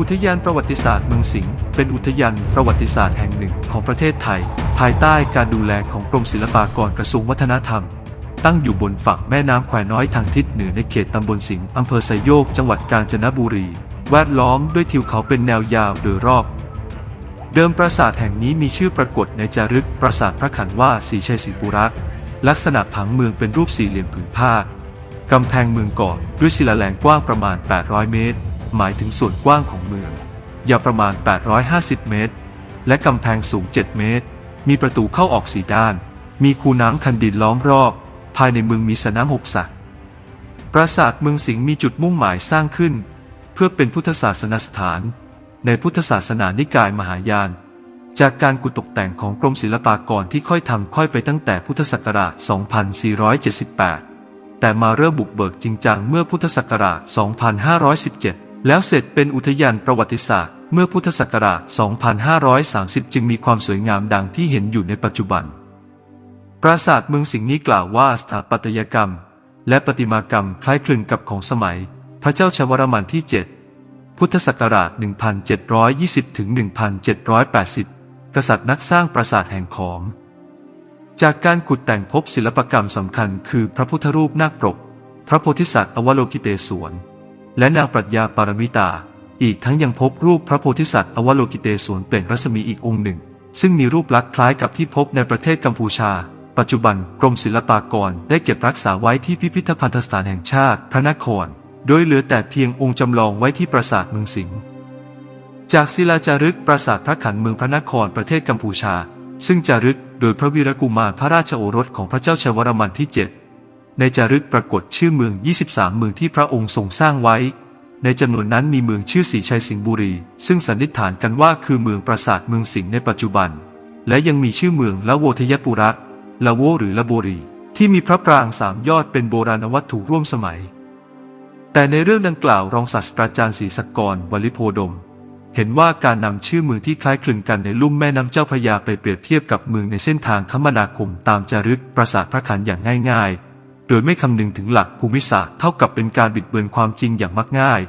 อุทยานประวัติศาสตร์เมืองสิงห์เป็นอุทยานประวัติศาสตร์แห่งหนึ่งของประเทศไทย ภายใต้การดูแลของกรมศิลปากรกระทรวงวัฒนธรรม ตั้งอยู่บนฝั่งแม่น้ำแควน้อยทางทิศเหนือในเขตตำบลสิงห์อำเภอไซโยก จังหวัดกาญจนบุรี แวดล้อมด้วยทิวเขาเป็นแนวยาวโดยรอบ เดิมปราสาทแห่งนี้มีชื่อปรากฏในจารึกปราสาทพระขันว่าสีชัยศรีปุระลักษณะผังเมืองเป็นรูปสี่เหลี่ยมผืนผ้ากำแพงเมืองก่อด้วยศิลาแรงกว้างประมาณ 800 เมตร หมายถึงส่วนกว้างของเมือง ยาวประมาณ 850 เมตร และกำแพงสูง 7 เมตร มีประตูเข้าออกสีด้าน มีคูน้ำคันดินล้อมรอบ ภายในเมืองมีสน้ำหกสระปราสาทเมืองสิงห์มีจุดมุ่งหมายสร้างขึ้น เพื่อเป็นพุทธศาสนสถาน ในพุทธศาสนานิกายมหายาน จากการกุตกแต่งของกรมศิลปากรที่ค่อยทำค่อยไปตั้งแต่พุทธศักราช 2478 แต่มาเริ่มบุกเบิกจริงจังเมื่อพุทธศักราช 2517 แล้วเสร็จเป็นอุทยานประวัติศาสตร์ เมื่อพุทธศักราช 2530 จึงมีความสวยงามดังที่เห็นอยู่ในปัจจุบัน ปราสาทเมืองสิงห์นี้กล่าวว่าสถาปัตยกรรม และประติมากรรมคล้ายคลึงกับของสมัย พระเจ้าชวรมันที่ 7 พุทธศักราช 1720 ถึง 1780 กษัตริย์นักสร้างปราสาทแห่งขอมจากการขุดแต่งพบศิลปกรรมสำคัญ คือพระพุทธรูปนาคปรก พระโพธิสัตว์อวโลกิเตศวร และนางปรัชญาปารมิตา อีกทั้งยังพบรูปพระโพธิสัตว์อวโลกิเตศวรเป็นรัศมีอีกองค์หนึ่ง ซึ่งมีรูปลักษณ์คล้ายกับที่พบในประเทศกัมพูชา ปัจจุบันกรมศิลปากรได้เก็บรักษาไว้ที่พิพิธภัณฑสถานแห่งชาติพระนคร โดยเหลือแต่เพียงองค์จำลองไว้ที่ปราสาทเมืองสิงห์จากศิลาจารึกปราสาทพระขันเมืองพระนครประเทศกัมพูชา ซึ่งจารึกโดยพระวีรกุมารพระราชโอรสของพระเจ้าชวรมันที่7 ในจารึกปรากฏชื่อเมือง 23 เมืองที่พระองค์ทรงสร้างไว้ ในจำนวนนั้นมีเมืองชื่อสีชัยสิงห์บุรี ซึ่งสันนิษฐานกันว่าคือเมืองปราสาทเมืองสิงห์ในปัจจุบัน และยังมีชื่อเมืองละโวทยปุระละโวหรือละโบรี ที่มีพระปรางสามยอดเป็นโบราณวัตถุร่วมสมัย แต่ในเรื่องดังกล่าวรองศาสตราจารย์ศรีสกรวลิโพดม เห็นว่าการนำชื่อเมืองที่คล้ายคลึงกันในลุ่มแม่น้ำเจ้าพระยาไปเปรียบเทียบกับเมืองในเส้นทางคมนาคมตามจารึกปราสาทพระขันอย่างง่ายๆ โดยไม่คำนึงถึงหลักภูมิศาสตร์เท่ากับเป็นการบิดเบือนความจริงอย่างมักง่าย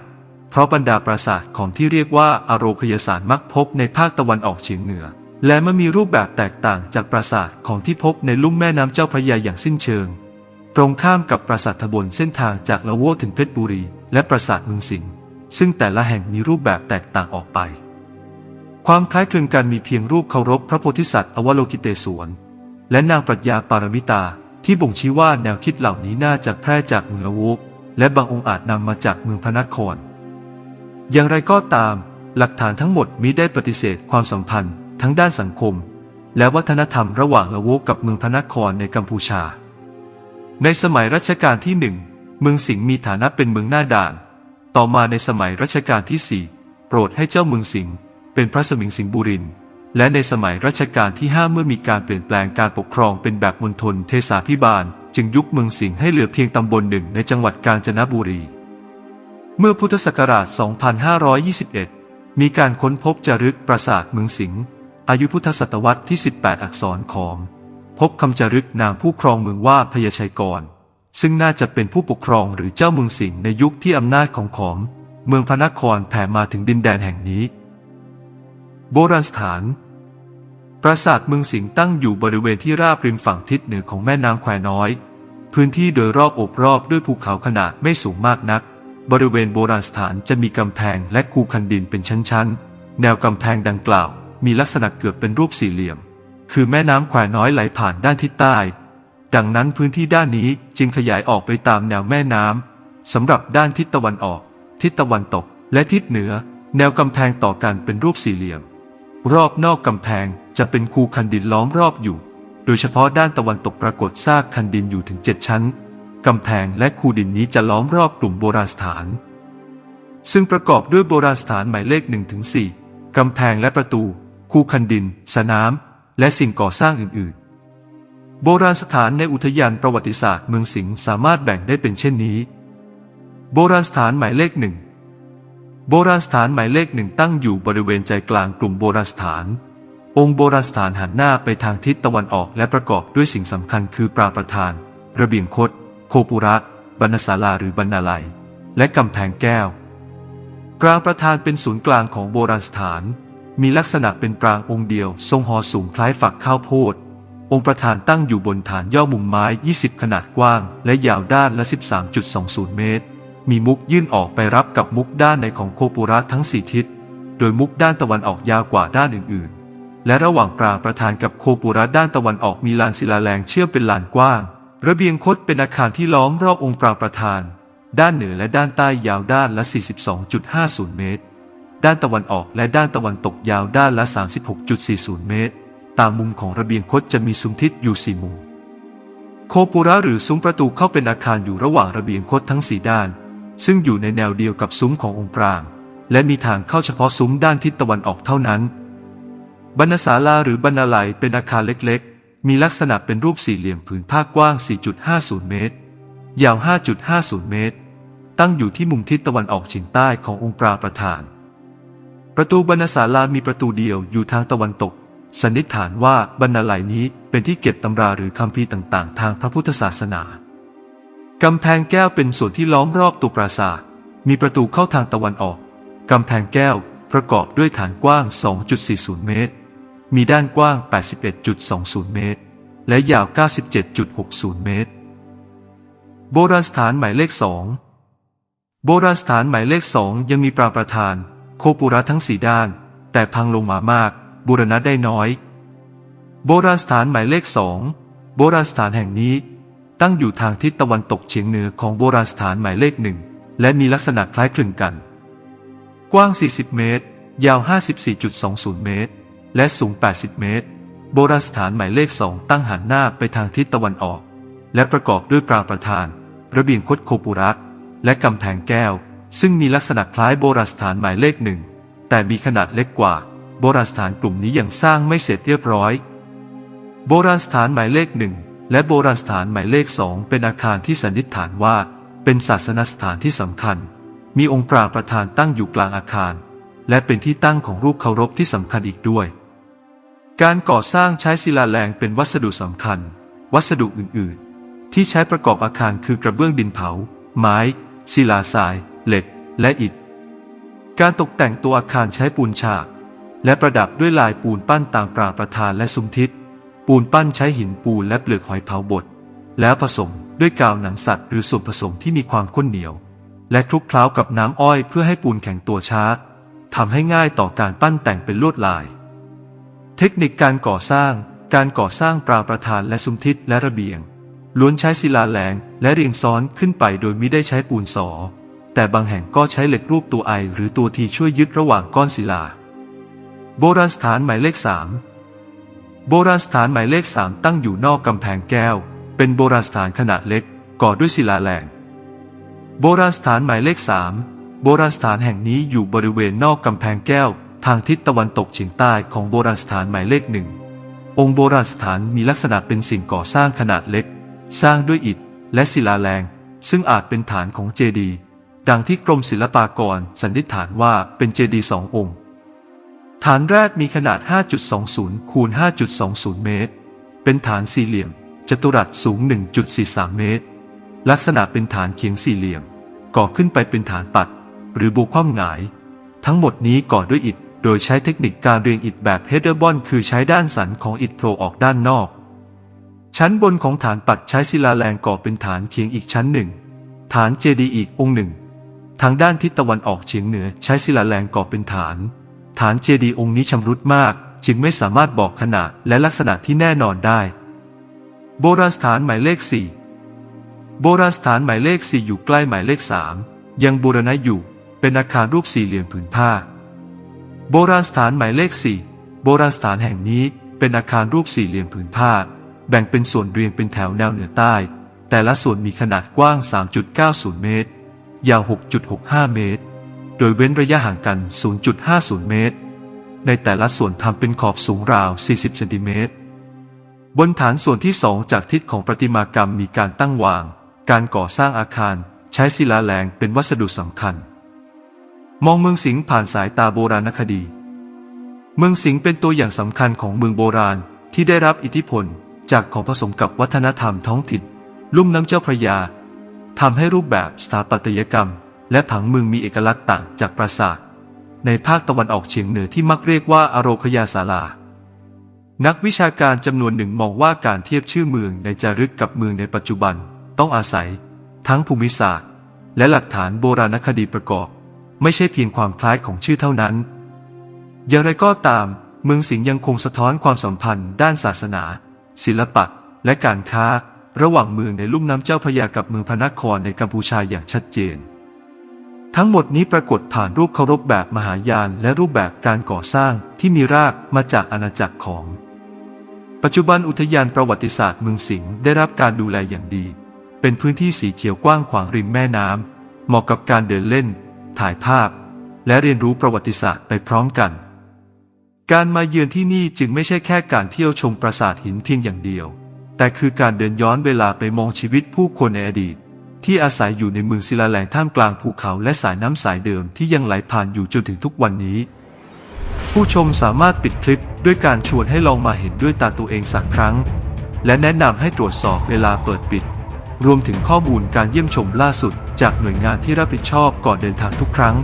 เพราะบรรดาปราสาทของที่เรียกว่าอโรคยสารมักพบในภาคตะวันออกเฉียงเหนือ และมันมีรูปแบบแตกต่างจากปราสาทของที่พบในลุ่มแม่น้ำเจ้าพระยาอย่างสิ้นเชิง ตรงข้ามกับปราสาททบนเส้นทางจากละโวถึงเพชรบุรี และปราสาทเมืองสิงห์ซึ่งแต่ละแห่งมีรูปแบบแตกต่างออกไป ความคล้ายคลึงกันมีเพียงรูปเคารพพระโพธิสัตว์อวโลกิเตศวรและนางปรัชญาปารมิตา ที่บ่งชี้ว่าแนวคิดเหล่านี้น่าจะแพร่จากเมืองละโวและบางองค์อาจนำมาจากเมืองพระนคร อย่างไรก็ตาม หลักฐานทั้งหมดมิได้ปฏิเสธความสัมพันธ์ทั้งด้านสังคม และวัฒนธรรมระหว่างละโวกับเมืองพระนครในกัมพูชา ในสมัยรัชกาลที่หนึ่งเมืองสิงห์มีฐานะเป็นเมืองหน้าด่าน ต่อมาในสมัยรัชกาลที่สี่โปรดให้เจ้าเมืองสิงห์เป็นพระสมิงสิงห์บุรินทร์ และในสมัยรัชกาลที่ห้าเมื่อมีการเปลี่ยนแปลงการปกครองเป็นแบบมณฑลเทศาพิบาล จึงยุบเมืองสิงห์ให้เหลือเพียงตำบลหนึ่งในจังหวัดกาญจนบุรี เมื่อพุทธศักราช 2521 มีการค้นพบจารึกปราสาทเมืองสิงห์อายุพุทธศตวรรษที่ 18 อักษรของ พบคำจารึกนางผู้ครองเมืองว่าพยชัยกร ซึ่งน่าจะเป็นผู้ปกครองหรือเจ้าเมืองสิงห์ในยุคที่อำนาจของขอมเมืองพระนครแผ่มาถึงดินแดนแห่งนี้ โบราณสถาน ปราสาทเมืองสิงห์ตั้งอยู่บริเวณที่ราบริมฝั่งทิศเหนือของแม่น้ำแควน้อย พื้นที่โดยรอบโอบรอบด้วยภูเขาขนาดไม่สูงมากนัก บริเวณโบราณสถานจะมีกำแพงและคูคันดินเป็นชั้นๆ แนวกำแพงดังกล่าว มีลักษณะเกือบเป็นรูปสี่เหลี่ยม คือแม่น้ำแควน้อยไหลผ่านด้านทิศใต้ ดังนั้นพื้นที่ด้านนี้จึงขยายออกไปตามแนวแม่น้ำสำหรับด้านทิศตะวันออก ทิศตะวันตก และทิศเหนือ แนวกำแพงต่อกันเป็นรูปสี่เหลี่ยม รอบนอกกำแพงจะเป็นคูคันดินล้อมรอบอยู่ โดยเฉพาะด้านตะวันตกปรากฏซากคันดินอยู่ถึงเจ็ดชั้นกำแพงและคูดินนี้จะล้อมรอบกลุ่มโบราณสถาน ซึ่งประกอบด้วยโบราณสถานหมายเลข1นถึงสกำแพงและประตู คูคันดิน สนาม และสิ่งก่อสร้างอื่นๆ โบราณสถานในอุทยานประวัติศาสตร์เมืองสิงห์สามารถแบ่งได้เป็นเช่นนี้ โบราณสถานหมายเลขหนึ่ง โบราณสถานหมายเลขหนึ่งตั้งอยู่บริเวณใจกลางกลุ่มโบราณสถาน องค์โบราณสถานหันหน้าไปทางทิศตะวันออกและประกอบด้วยสิ่งสำคัญคือปราประธาน ระเบียงคดโคปุระ บรรณศาลาหรือบรรณาลัย และกำแพงแก้ว ปรางประธานเป็นศูนย์กลางของโบราณสถาน มีลักษณะเป็นปรางองค์เดียว ทรงหอสูงคล้ายฝักข้าวโพด องค์ประธานตั้งอยู่บนฐานย่อมุมไม้ 20 ขนาดกว้าง และยาวด้านละ 13.20 เมตร มีมุกยื่นออกไปรับกับมุกด้านในของโคปุระทั้งสี่ทิศ โดยมุกด้านตะวันออกยาวกว่าด้านอื่นๆ และระหว่างปรางประธานกับโคปุระด้านตะวันออกมีลานศิลาแรงเชื่อมเป็นลานกว้าง ระเบียงคดเป็นอาคารที่ล้อมรอบองค์ปรางประธาน ด้านเหนือและด้านใต้ยาวด้านละ 42.50 เมตร ด้านตะวันออกและด้านตะวันตกยาวด้านละ 36.40 เมตร ตามมุมของระเบียงคดจะมีซุ้มทิศอยู่สี่มุมโคปุระหรือซุ้มประตูเข้าเป็นอาคารอยู่ระหว่างระเบียงคดทั้งสี่ด้าน ซึ่งอยู่ในแนวเดียวกับซุ้มขององค์ปรางและมีทางเข้าเฉพาะซุ้มด้านทิศตะวันออกเท่านั้น บรรณศาลาหรือบรรณาลัยเป็นอาคารเล็กๆ มีลักษณะเป็นรูปสี่เหลี่ยมผืนผ้ากว้าง 4.50 เมตร ยาว 5.50 เมตร ตั้งอยู่ที่มุมทิศตะวันออกเฉียงใต้ขององค์ปราประธาน ประตูบรรณศาลามีประตูเดียวอยู่ทางตะวันตก สันนิษฐานว่าบรรณาลัยนี้เป็นที่เก็บตำราหรือคัมภีต่างๆ ทางพระพุทธศาสนา กำแพงแก้วเป็นส่วนที่ล้อมรอบตัวปราสาท มีประตูเข้าทางตะวันออก กำแพงแก้วประกอบด้วยฐานกว้าง 2.40 เมตร มีด้านกว้าง 81.20 เมตร และยาว 97.60 เมตร โบราณสถานหมายเลขสองโบราณสถานหมายเลขสองยังมีปราประธาน โคปุระทั้งสี่ด้าน แต่พังลงมามาก บูรณะได้น้อย โบราณสถานหมายเลขสองโบราณสถานแห่งนี้ ตั้งอยู่ทางทิศตะวันตกเฉียงเหนือของโบราณสถานหมายเลขหนึ่ง และมีลักษณะคล้ายคลึงกัน กว้าง 40 เมตร ยาว 54.20 เมตร และสูง 80 เมตร โบราณสถานหมายเลขสองตั้งหันหน้าไปทางทิศตะวันออก และประกอบด้วยปรางประธาน ระเบียงคดโคปุระและกำแพงแก้ว ซึ่งมีลักษณะคล้ายโบราณสถานหมายเลขหนึ่ง แต่มีขนาดเล็กกว่า โบราณสถานกลุ่มนี้ยังสร้างไม่เสร็จเรียบร้อย โบราณสถานหมายเลขหนึ่ง และโบราณสถานหมายเลขสองเป็นอาคารที่สันนิษฐานว่า เป็นศาสนสถานที่สำคัญ มีองค์ปราประธานตั้งอยู่กลางอาคาร และเป็นที่ตั้งของรูปเคารพที่สำคัญอีกด้วย การก่อสร้างใช้ศิลาแรงเป็นวัสดุสำคัญ วัสดุอื่นๆ ที่ใช้ประกอบอาคารคือกระเบื้องดินเผา ไม้ ศิลาทราย เหล็ก และอิฐ การตกแต่งตัวอาคารใช้ปูนฉาก และประดับด้วยลายปูนปั้นตามปราประธานและซุ้มทิศ ปูนปั้นใช้หินปูนและเปลือกหอยเผาบด แล้วผสมด้วยกาวหนังสัตว์หรือส่วนผสมที่มีความข้นเหนียว และคลุกเคล้ากับน้ำอ้อยเพื่อให้ปูนแข็งตัวช้าทำให้ง่ายต่อการปั้นแต่งเป็นลวดลาย เทคนิคการก่อสร้าง การก่อสร้างปราประธานและซุ้มทิศและระเบียง ล้วนใช้ศิลาแรงและเรียงซ้อนขึ้นไปโดยไม่ได้ใช้ปูนสอ แต่บางแห่งก็ใช้เหล็กรูปตัวไอหรือตัวทีช่วยยึดระหว่างก้อนศิลา โบราณสถานหมายเลขสาม โบราณสถานหมายเลขสามตั้งอยู่นอกกำแพงแก้ว เป็นโบราณสถานขนาดเล็กก่อด้วยศิลาแรงโบราณสถานหมายเลขสามโบราณสถานแห่งนี้อยู่บริเวณนอกกำแพงแก้ว ทางทิศตะวันตกเฉียงใต้ของโบราณสถานหมายเลขหนึ่งองค์โบราณสถานมีลักษณะเป็นสิ่งก่อสร้างขนาดเล็ก สร้างด้วยอิฐและศิลาแรง ซึ่งอาจเป็นฐานของเจดีย์ดังที่กรมศิลปากรสันนิษฐานว่าเป็นเจดีย์สององค์ ฐานแรกมีขนาด 5.20 คูณ 5.20 เมตร เป็นฐานสี่เหลี่ยม จัตุรัสสูง 1.43 เมตร ลักษณะเป็นฐานเขียงสี่เหลี่ยม ก่อขึ้นไปเป็นฐานปัด หรือบุคว่ำหงาย ทั้งหมดนี้ก่อด้วยอิฐ โดยใช้เทคนิคการเรียงอิฐแบบเฮดเดอร์บอน คือใช้ด้านสันของอิฐโผล่ออกด้านนอก ชั้นบนของฐานปัดใช้ศิลาแรงก่อเป็นฐานเคียงอีกชั้นหนึ่ง ฐานเจดีย์อีกองค์หนึ่ง ทางด้านทิศตะวันออกเฉียงเหนือใช้ศิลาแรงก่อเป็นฐาน ฐานเจดีย์องค์นี้ชำรุดมาก จึงไม่สามารถบอกขนาดและลักษณะที่แน่นอนได้ โบราณสถานหมายเลขสี่โบราณสถานหมายเลขสี่อยู่ใกล้หมายเลขสามยังบูรณะอยู่ เป็นอาคารรูปสี่เหลี่ยมผืนผ้า โบราณสถานหมายเลขสี่โบราณสถานแห่งนี้เป็นอาคารรูปสี่เหลี่ยมผืนผ้า แบ่งเป็นส่วนเรียงเป็นแถวแนวเหนือใต้ แต่ละส่วนมีขนาดกว้าง 3.90 เมตร ยาว 6.65 เมตร โดยเว้นระยะห่างกัน 0.50 เมตร ในแต่ละส่วนทำเป็นขอบสูงราว 40 เซนติเมตร บนฐานส่วนที่สองจากทิศของประติมากรรมมีการตั้งวาง การก่อสร้างอาคาร ใช้ศิลาแรงเป็นวัสดุสำคัญ มองเมืองสิงห์ผ่านสายตาโบราณคดี เมืองสิงห์เป็นตัวอย่างสำคัญของเมืองโบราณที่ได้รับอิทธิพลจากของผสมกับวัฒนธรรมท้องถิ่นลุ่มน้ำเจ้าพระยาทำให้รูปแบบสถาปัตยกรรม และผังเมืองมีเอกลักษณ์ต่างจากปราสาทในภาคตะวันออกเฉียงเหนือที่มักเรียกว่าอโรคยาศาลา นักวิชาการจำนวนหนึ่งมองว่าการเทียบชื่อเมืองในจารึกกับเมืองในปัจจุบัน ต้องอาศัย ทั้งภูมิศาสตร์ และหลักฐานโบราณคดีประกอบ ไม่ใช่เพียงความคล้ายของชื่อเท่านั้น อย่างไรก็ตาม เมืองสิงห์ยังคงสะท้อนความสัมพันธ์ด้านศาสนา ศิลปะ และการค้า ระหว่างเมืองในลุ่มน้ำเจ้าพระยากับเมืองพระนครในกัมพูชาอย่างชัดเจน ทั้งหมดนี้ปรากฏผ่านรูปเคารพแบบมหายานและรูปแบบการก่อสร้างที่มีรากมาจากอาณาจักรของ ปัจจุบันอุทยานประวัติศาสตร์เมืองสิงห์ได้รับการดูแลอย่างดี เป็นพื้นที่สีเขียวกว้างขวางริมแม่น้ำเหมาะกับการเดินเล่น ถ่ายภาพ และเรียนรู้ประวัติศาสตร์ไปพร้อมกัน การมาเยือนที่นี่จึงไม่ใช่แค่การเที่ยวชมปราสาทหินเพียงอย่างเดียว แต่คือการเดินย้อนเวลาไปมองชีวิตผู้คนในอดีต ที่อาศัยอยู่ในเมืองศิลาแหลงท่ามกลางภูเขาและสายน้ำสายเดิมที่ยังไหลผ่านอยู่จนถึงทุกวันนี้ ผู้ชมสามารถปิดคลิปด้วยการชวนให้ลองมาเห็นด้วยตาตัวเองสักครั้ง และแนะนำให้ตรวจสอบเวลาเปิดปิด รวมถึงข้อมูลการเยี่ยมชมล่าสุด จากหน่วยงานที่รับผิดชอบก่อนเดินทางทุกครั้ง